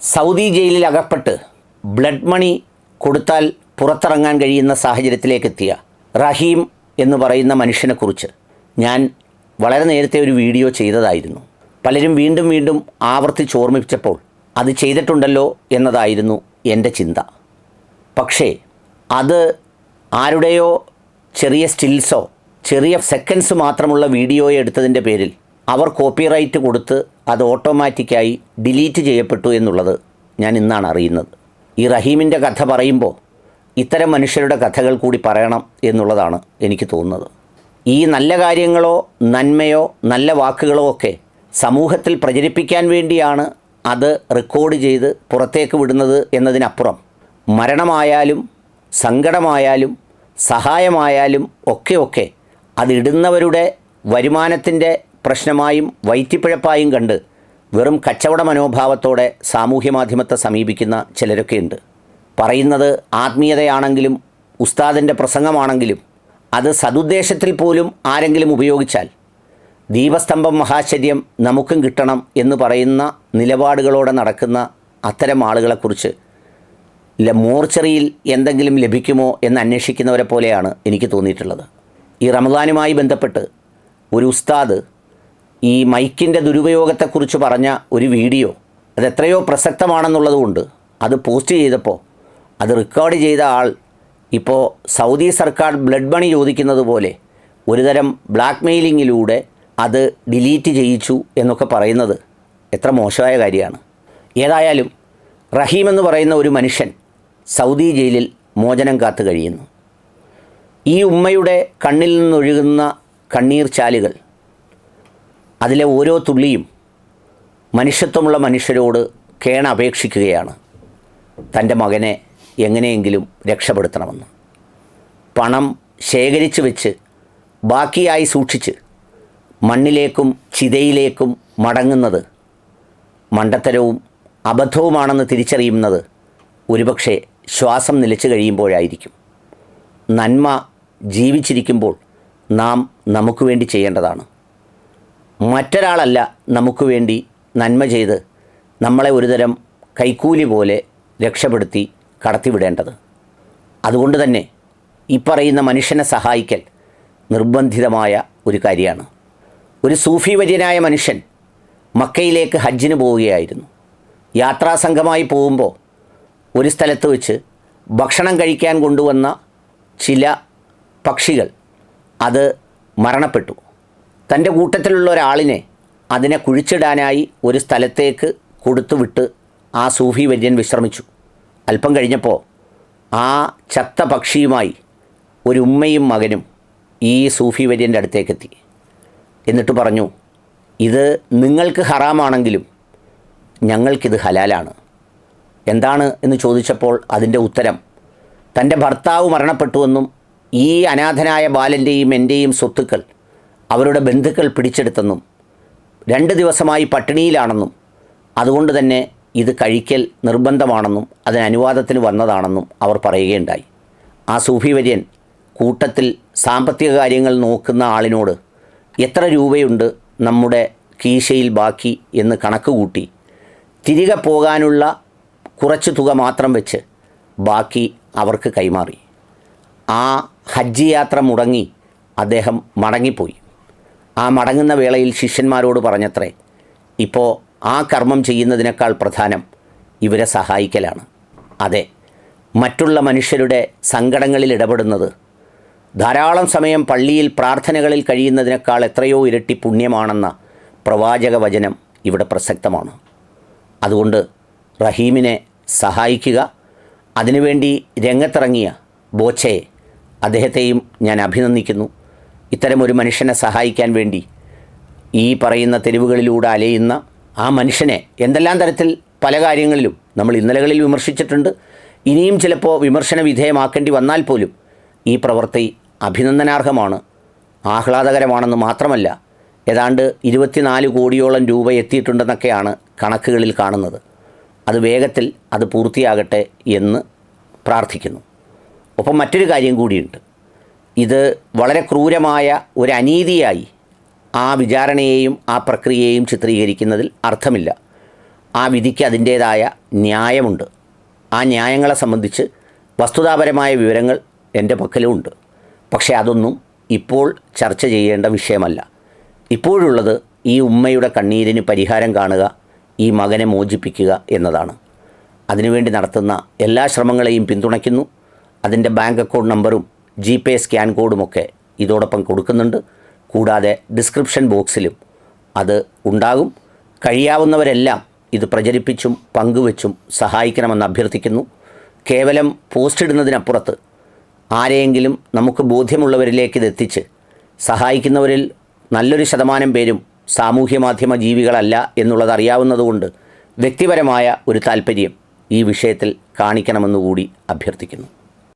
Saudi ജയിലിൽ അകപ്പെട്ട് blood മണി കൊടുത്താൽ പുറത്തിറങ്ങാൻ കഴിയുന്ന സാഹചര്യത്തിലേക്ക് എത്തിയ റഹീം എന്ന് പറയുന്ന മനുഷ്യനെക്കുറിച്ച് ഞാൻ വളരെ നേരത്തെ ഒരു വീഡിയോ ചെയ്തതായിരുന്നു. പലരും വീണ്ടും വീണ്ടും ആവർത്തിച്ച് ഓർമ്മിപ്പിച്ചപ്പോൾ അത് ചെയ്തിട്ടുണ്ടല്ലോ എന്നതായിരുന്നു എന്റെ ചിന്ത. പക്ഷേ അത് ആരുടെയോ ചെറിയ സ്റ്റിൽസോ ചെറിയ സെക്കൻഡ്സ് മാത്രമുള്ള വീഡിയോ എടുത്തതിന്റെ പേരിൽ അവർ കോപ്പിറൈറ്റ് കൊടുത്ത് അത് ഓട്ടോമാറ്റിക്കായി ഡിലീറ്റ് ചെയ്യപ്പെട്ടു എന്നുള്ളത് ഞാൻ ഇന്നാണ് അറിയുന്നത്. ഈ റഹീമിന്റെ കഥ പറയുമ്പോൾ ഇത്തരം മനുഷ്യരുടെ കഥകൾ കൂടി പറയണം എന്നുള്ളതാണ് എനിക്ക് തോന്നുന്നത്. ഈ നല്ല കാര്യങ്ങളോ നന്മയോ നല്ല വാക്കുകളോ ഒക്കെ സമൂഹത്തിൽ പ്രചരിപ്പിക്കാൻ വേണ്ടിയാണ് അത് റെക്കോർഡ് ചെയ്ത് പുറത്തേക്ക് വിടുന്നത് എന്നതിനപ്പുറം മരണമായാലും സങ്കടമായാലും സഹായമായാലും ഒക്കെ ഒക്കെ അതിടുന്നവരുടെ വരുമാനത്തിന്റെ പ്രശ്നമായും വൈറ്റിപ്പിഴപ്പായും കണ്ട് വെറും കച്ചവട മനോഭാവത്തോടെ സാമൂഹ്യ മാധ്യമത്തെ സമീപിക്കുന്ന ചിലരൊക്കെയുണ്ട്. പറയുന്നത് ആത്മീയതയാണെങ്കിലും ഉസ്താദിന്റെ പ്രസംഗമാണെങ്കിലും അത് സതുദ്ദേശത്തിൽ പോലും ആരെങ്കിലും ഉപയോഗിച്ചാൽ ദീപസ്തംഭം മഹാശ്ചര്യം നമുക്കും കിട്ടണം എന്ന് പറയുന്ന നിലപാടുകളോടെ നടക്കുന്ന അത്തരം ആളുകളെക്കുറിച്ച് മോർച്ചറിയിൽ എന്തെങ്കിലും ലഭിക്കുമോ എന്ന് അന്വേഷിക്കുന്നവരെ പോലെയാണ് എനിക്ക് തോന്നിയിട്ടുള്ളത്. ഈ റമദാനുമായി ബന്ധപ്പെട്ട് ഒരു ഉസ്താദ് ഈ മൈക്കിന്റെ ദുരുപയോഗത്തെക്കുറിച്ച് പറഞ്ഞ ഒരു വീഡിയോ അത് എത്രയോ പ്രസക്തമാണെന്നുള്ളതുകൊണ്ട് അത് പോസ്റ്റ് ചെയ്തപ്പോൾ അത് റെക്കോർഡ് ചെയ്ത ആൾ ഇപ്പോൾ സൗദി സർക്കാർ ബ്ലഡ് മണി ചോദിക്കുന്നത് പോലെ ഒരുതരം ബ്ലാക്ക് മെയിലിങ്ങിലൂടെ അത് ഡിലീറ്റ് ചെയ്യിച്ചു എന്നൊക്കെ പറയുന്നത് എത്ര മോശമായ കാര്യമാണ്. ഏതായാലും റഹീം എന്ന് പറയുന്ന ഒരു മനുഷ്യൻ സൗദി ജയിലിൽ മോചനം കാത്തു കഴിയുന്നു. ഈ ഉമ്മയുടെ കണ്ണിൽ നിന്നൊഴുകുന്ന കണ്ണീർ ചാലുകൾ അതിലെ ഓരോ തുള്ളിയും മനുഷ്യത്വമുള്ള മനുഷ്യരോട് കേണ അപേക്ഷിക്കുകയാണ് തന്റെ മകനെ എങ്ങനെയെങ്കിലും രക്ഷപ്പെടുത്തണമെന്ന്. പണം ശേഖരിച്ചു വെച്ച് ബാക്കിയായി സൂക്ഷിച്ച് മണ്ണിലേക്കും ചിതയിലേക്കും മടങ്ങുന്നത് മണ്ടത്തരവും അബദ്ധവുമാണെന്ന് തിരിച്ചറിയുന്നത് ഒരുപക്ഷെ ശ്വാസം നിലച്ചു കഴിയുമ്പോഴായിരിക്കും. നന്മ ജീവിച്ചിരിക്കുമ്പോൾ നാം നമുക്ക് വേണ്ടി ചെയ്യേണ്ടതാണ്. മറ്റൊരാളല്ല നമുക്ക് വേണ്ടി നന്മ ചെയ്ത് നമ്മളെ ഒരുതരം കൈക്കൂലി പോലെ രക്ഷപ്പെടുത്തി കടത്തിവിടേണ്ടത്. അതുകൊണ്ട് തന്നെ ഈ പറയുന്ന മനുഷ്യനെ സഹായിക്കൽ നിർബന്ധിതമായ ഒരു കാര്യമാണ്. ഒരു സൂഫി വര്യനായ മനുഷ്യൻ മക്കയിലേക്ക് ഹജ്ജിന് പോവുകയായിരുന്നു. യാത്രാസംഘമായി പോകുമ്പോൾ ഒരു സ്ഥലത്ത് വെച്ച് ഭക്ഷണം കഴിക്കാൻ കൊണ്ടുവന്ന ചില പക്ഷികൾ അത് മരണപ്പെട്ടു. തന്റെ കൂട്ടത്തിലുള്ള ഒരാളിനെ അതിനെ കുഴിച്ചിടാനായി ഒരു സ്ഥലത്തേക്ക് കൊടുത്തുവിട്ട് ആ സൂഫി വര്യൻ വിശ്രമിച്ചു. അല്പം കഴിഞ്ഞപ്പോൾ ആ ചത്ത പക്ഷിയുമായി ഒരു ഉമ്മയും മകനും ഈ സൂഫി വര്യന്റെ അടുത്തേക്കെത്തി. എന്നിട്ട് പറഞ്ഞു ഇത് നിങ്ങൾക്ക് ഹറാമാണെങ്കിലും ഞങ്ങൾക്കിത് ഹലാലാണ്. എന്താണ്? എന്ന് ചോദിച്ചപ്പോൾ അതിന്റെ ഉത്തരം തന്റെ ഭർത്താവ് മരണപ്പെട്ടുവെന്നും ഈ അനാഥനായ ബാലന്റെയും എന്റെയും സ്വത്തുക്കൾ അവരുടെ ബന്ധുക്കൾ പിടിച്ചെടുത്തെന്നും രണ്ട് ദിവസമായി പട്ടിണിയിലാണെന്നും അതുകൊണ്ട് തന്നെ ഇത് കഴിക്കൽ നിർബന്ധമാണെന്നും അതിന് അനുവാദത്തിന് വന്നതാണെന്നും അവർ പറയുകയുണ്ടായി. ആ സൂഫി വര്യൻ കൂട്ടത്തിൽ സാമ്പത്തിക കാര്യങ്ങൾ നോക്കുന്ന ആളിനോട് എത്ര രൂപയുണ്ട് നമ്മുടെ കീശയിൽ ബാക്കി എന്ന് കണക്ക് കൂട്ടി തിരികെ പോകാനുള്ള കുറച്ച് തുക മാത്രം വെച്ച് ബാക്കി അവർക്ക് കൈമാറി. ആ ഹജ്ജ് യാത്ര മുടങ്ങി അദ്ദേഹം മടങ്ങിപ്പോയി. ആ മടങ്ങുന്ന വേളയിൽ ശിഷ്യന്മാരോട് പറഞ്ഞത്രേ ഇപ്പോൾ ആ കർമ്മം ചെയ്യുന്നതിനേക്കാൾ പ്രധാനം ഇവരെ സഹായിക്കലാണ്. അതെ മറ്റുള്ള മനുഷ്യരുടെ സങ്കടങ്ങളിൽ ഇടപെടുന്നത് ധാരാളം സമയം പള്ളിയിൽ പ്രാർത്ഥനകളിൽ കഴിയുന്നതിനേക്കാൾ എത്രയോ ഇരട്ടി പുണ്യമാണെന്ന പ്രവാചക വചനം ഇവിടെ പ്രസക്തമാണ്. അതുകൊണ്ട് റഹീമിനെ സഹായിക്കുക അതിനുവേണ്ടി രംഗത്തിറങ്ങിയ ബോച്ചയെ അദ്ദേഹത്തെയും ഞാൻ അഭിനന്ദിക്കുന്നു. ഇത്തരമൊരു മനുഷ്യനെ സഹായിക്കാൻ വേണ്ടി ഈ പറയുന്ന തെരുവുകളിലൂടെ അലയുന്ന ആ മനുഷ്യനെ എന്തെല്ലാം തരത്തിൽ പല കാര്യങ്ങളിലും നമ്മൾ ഇന്നലകളിൽ വിമർശിച്ചിട്ടുണ്ട് ഇനിയും ചിലപ്പോൾ വിമർശന വിധേയമാക്കേണ്ടി വന്നാൽ പോലും ഈ പ്രവൃത്തി അഭിനന്ദനാർഹമാണ് ആഹ്ലാദകരമാണെന്ന് മാത്രമല്ല ഏതാണ്ട് ഇരുപത്തിനാല് കോടിയോളം രൂപ എത്തിയിട്ടുണ്ടെന്നൊക്കെയാണ് കണക്കുകളിൽ കാണുന്നത്. അത് വേഗത്തിൽ അത് പൂർത്തിയാകട്ടെ എന്ന് പ്രാർത്ഥിക്കുന്നു. ഒപ്പം മറ്റൊരു കാര്യം കൂടിയുണ്ട്. ഇത് വളരെ ക്രൂരമായ ഒരു അനീതിയായി ആ വിചാരണയെയും ആ പ്രക്രിയയെയും ചിത്രീകരിക്കുന്നതിൽ അർത്ഥമില്ല. ആ വിധിക്ക് അതിന്റേതായ ന്യായമുണ്ട്. ആ ന്യായങ്ങളെ സംബന്ധിച്ച് വസ്തുതാപരമായ വിവരങ്ങൾ എന്റെ പക്കലുമുണ്ട് പക്ഷേ അതൊന്നും ഇപ്പോൾ ചർച്ച ചെയ്യേണ്ട വിഷയമല്ല. ഇപ്പോഴുള്ളത് ഈ ഉമ്മയുടെ കണ്ണീരിന് പരിഹാരം കാണുക ഈ മകനെ മോചിപ്പിക്കുക എന്നതാണ്. അതിനുവേണ്ടി നടത്തുന്ന എല്ലാ ശ്രമങ്ങളെയും പിന്തുണയ്ക്കുന്നു. അതിന്റെ ബാങ്ക് അക്കൗണ്ട് നമ്പറും ജി പേ സ്കാൻ കോഡുമൊക്കെ ഇതോടൊപ്പം കൊടുക്കുന്നുണ്ട്. കൂടാതെ ഡിസ്ക്രിപ്ഷൻ ബോക്സിലും അത് ഉണ്ടാകും. കഴിയാവുന്നവരെല്ലാം ഇത് പ്രചരിപ്പിച്ചും പങ്കുവച്ചും സഹായിക്കണമെന്ന് അഭ്യർത്ഥിക്കുന്നു. കേവലം പോസ്റ്റ് ഇടുന്നതിനപ്പുറത്ത് ആരെയെങ്കിലും നമുക്ക് ബോധ്യമുള്ളവരിലേക്ക് ഇതെത്തിച്ച് സഹായിക്കുന്നവരിൽ നല്ലൊരു ശതമാനം പേരും സാമൂഹ്യ മാധ്യമ ജീവികളല്ല എന്നുള്ളത് അറിയാവുന്നതുകൊണ്ട് വ്യക്തിപരമായ ഒരു താല്പര്യം ഈ വിഷയത്തിൽ കാണിക്കണമെന്നുകൂടി അഭ്യർത്ഥിക്കുന്നു.